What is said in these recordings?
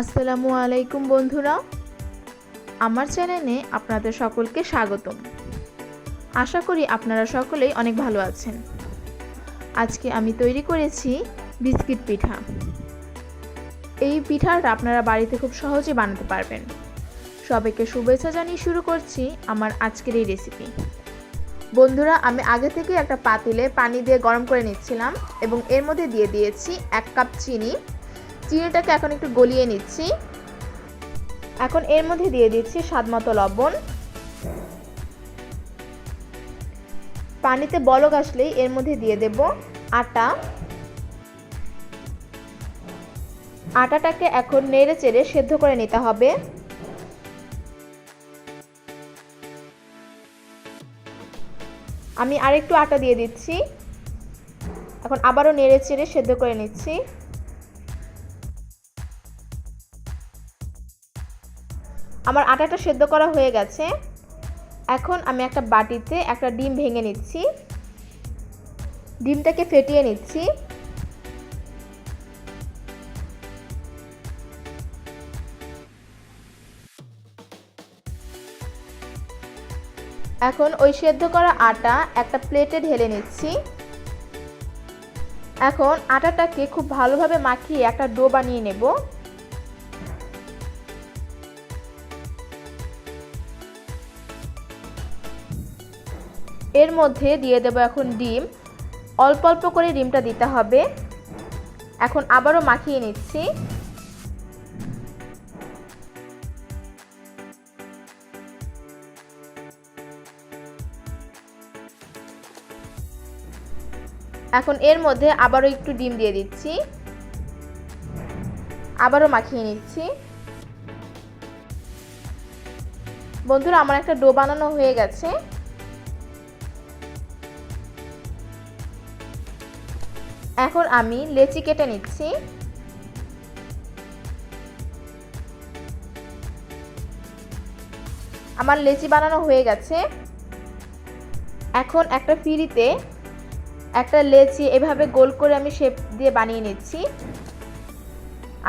আসসালামু আলাইকুম বন্ধুরা। আমার চ্যানেলে আপনাদের সকলকে স্বাগতম। আশা করি আপনারা সকলেই অনেক ভালো আছেন। আজকে আমি তৈরি করেছি বিস্কিট পিঠা। এই পিঠাটা আপনারা বাড়িতে খুব সহজে বানাতে পারবেন। সবাইকে শুভেচ্ছা জানিয়ে শুরু করছি আমার আজকের এই রেসিপি বন্ধুরা, আমি আগে থেকে একটা পাতিলে পানি দিয়ে গরম করে নিচ্ছিলাম এবং এর মধ্যে দিয়ে দিয়েছি এক কাপ চিনি চিনিটাকে এখন একটু গলিয়ে নিচ্ছি। এখন এর মধ্যে দিয়ে দিচ্ছি স্বাদ মতো লবণ। পানিতে বলক আসলেই এর মধ্যে দিয়ে দেব আটা। আটাটাকে এখন নেড়ে চেড়ে সেদ্ধ করে নিতে হবে। আমি আরেকটু আটা দিয়ে দিচ্ছি। এখন আবারও নেড়ে চেড়ে সেদ্ধ করে নিচ্ছি। আমার আটাটা সেদ্ধ করা হয়ে গেছে। এখন আমি একটা বাটিতে একটা ডিম ভেঙে নিচ্ছি। ডিমটাকে ফেটিয়ে নিচ্ছি। এখন ওই সেদ্ধ করা আটা একটা প্লেটে ঢেলে নিচ্ছি। এখন আটাটাকে খুব ভালোভাবে মাখিয়ে একটা ডো বানিয়ে নেব। এর মধ্যে দিয়ে দেবো এখন ডিম। অল্প অল্প করে ডিমটা দিতে হবে। এখন আবারও মাখিয়ে নিচ্ছি। এখন এর মধ্যে আবারও একটু ডিম দিয়ে দিচ্ছি। আবারও মাখিয়ে নিচ্ছি। বন্ধুরা, আমার একটা ডো বানানো হয়ে গেছে। এখন আমি লেচি কেটে নিচ্ছি। আমার লেচি বানানো হয়ে গেছে। এখন একটা ফিরিতে একটা লেচি এভাবে গোল করে আমি শেপ দিয়ে বানিয়ে নিচ্ছি।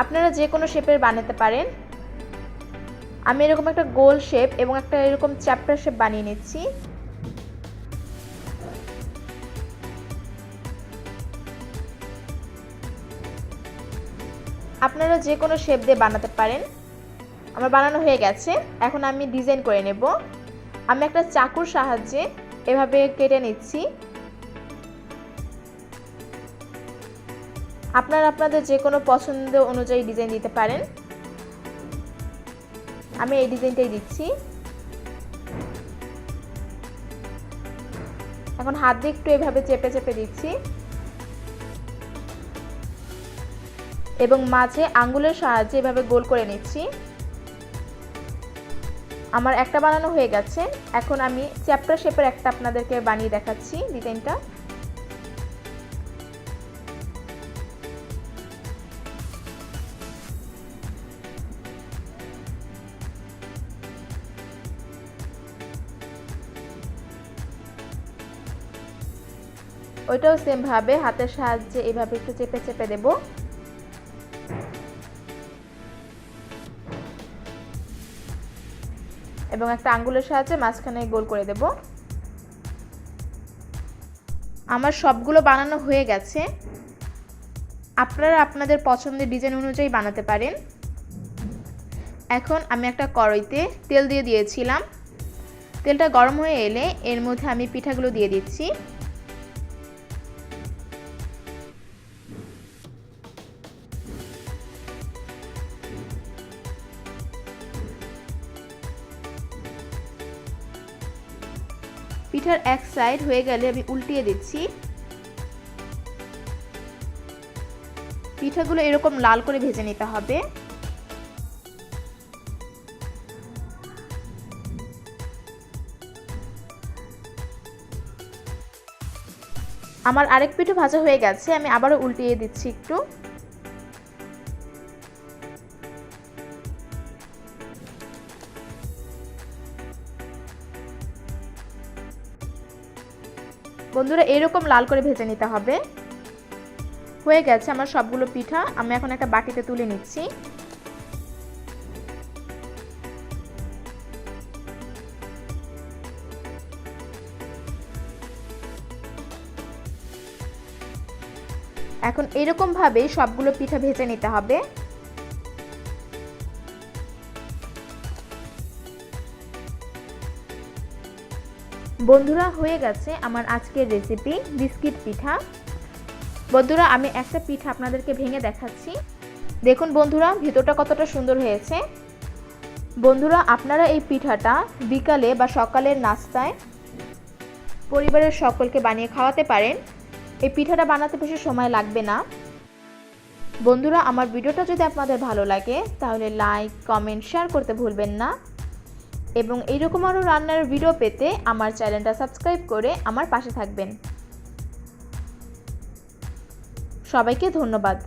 আপনারা যে কোনো শেপের বানাতে পারেন। আমি এরকম একটা গোল শেপ এবং একটা এরকম চ্যাপ্টার শেপ বানিয়ে নিচ্ছি। আপনারা যে কোনো শেপ দিয়ে বানাতে পারেন। আমার বানানো হয়ে গেছে। এখন আমি ডিজাইন করে নেব। আমি একটা চাকুর সাহায্যে এভাবে কেটে নিচ্ছি। আপনারা আপনাদের যে কোনো পছন্দ অনুযায়ী ডিজাইন দিতে পারেন। আমি এই ডিজাইনটাই দিচ্ছি। এখন হাত দিয়ে একটু এভাবে চেপে চেপে দিচ্ছি। এবং মাঝে আঙ্গুলের সাহায্যে এভাবে গোল করে নিচ্ছি। আমার একটা বানানো হয়ে গেছে। এখন আমি চ্যাপ্টার শেপের একটা আপনাদেরকে বানিয়ে দেখাচ্ছি ডিজাইনটা। ওইটাও সেমভাবে হাতের সাহায্যে এভাবে একটু চেপে চেপে দেব। এবং একটা আঙ্গুলের সাহায্যে মাঝখানে গোল করে দেব। আমার সবগুলো বানানো হয়ে গেছে। আপনারা আপনাদের পছন্দের ডিজাইন অনুযায়ী বানাতে পারেন। এখন আমি একটা কড়াইতে তেল দিয়ে দিয়েছিলাম। তেলটা গরম হয়ে এলে এর মধ্যে আমি পিঠাগুলো দিয়ে দিচ্ছি। পিঠার এক সাইড হয়ে গেলে আমি উল্টিয়ে দিচ্ছি। পিঠাগুলো এরকম লাল করে ভেজে নিতে হবে। আমার আরেক পিঠে ভাজা হয়ে গেছে, আমি আবারও উল্টিয়ে দিচ্ছি একটু। বন্ধুরা, এরকম লাল করে ভেজে নিতে হবে। হয়ে গেছে আমার সবগুলো পিঠা। আমি এখন একটা বাটিতে তুলে নিচ্ছি। এখন এরকমভাবেই সবগুলো পিঠা ভেজে নিতে হবে। বন্ধুরা, হয়ে গেছে আমার আজকের রেসিপি বিস্কিট পিঠা। বন্ধুরা, আমি একটা পিঠা আপনাদেরকে ভেঙে দেখাচ্ছি। দেখুন বন্ধুরা, ভিতরটা কতটা সুন্দর হয়েছে। বন্ধুরা, আপনারা এই পিঠাটা বিকালে বা সকালের নাস্তায় পরিবারের সকলকে বানিয়ে খাওয়াতে পারেন। এই পিঠাটা বানাতে বেশি সময় লাগবে না। বন্ধুরা, আমার ভিডিওটা যদি আপনাদের ভালো লাগে, তাহলে লাইক কমেন্ট শেয়ার করতে ভুলবেন না। এবং এইরকম আরও রান্নার ভিডিও পেতে আমার চ্যানেলটা সাবস্ক্রাইব করে আমার পাশে থাকবেন। সবাইকে ধন্যবাদ।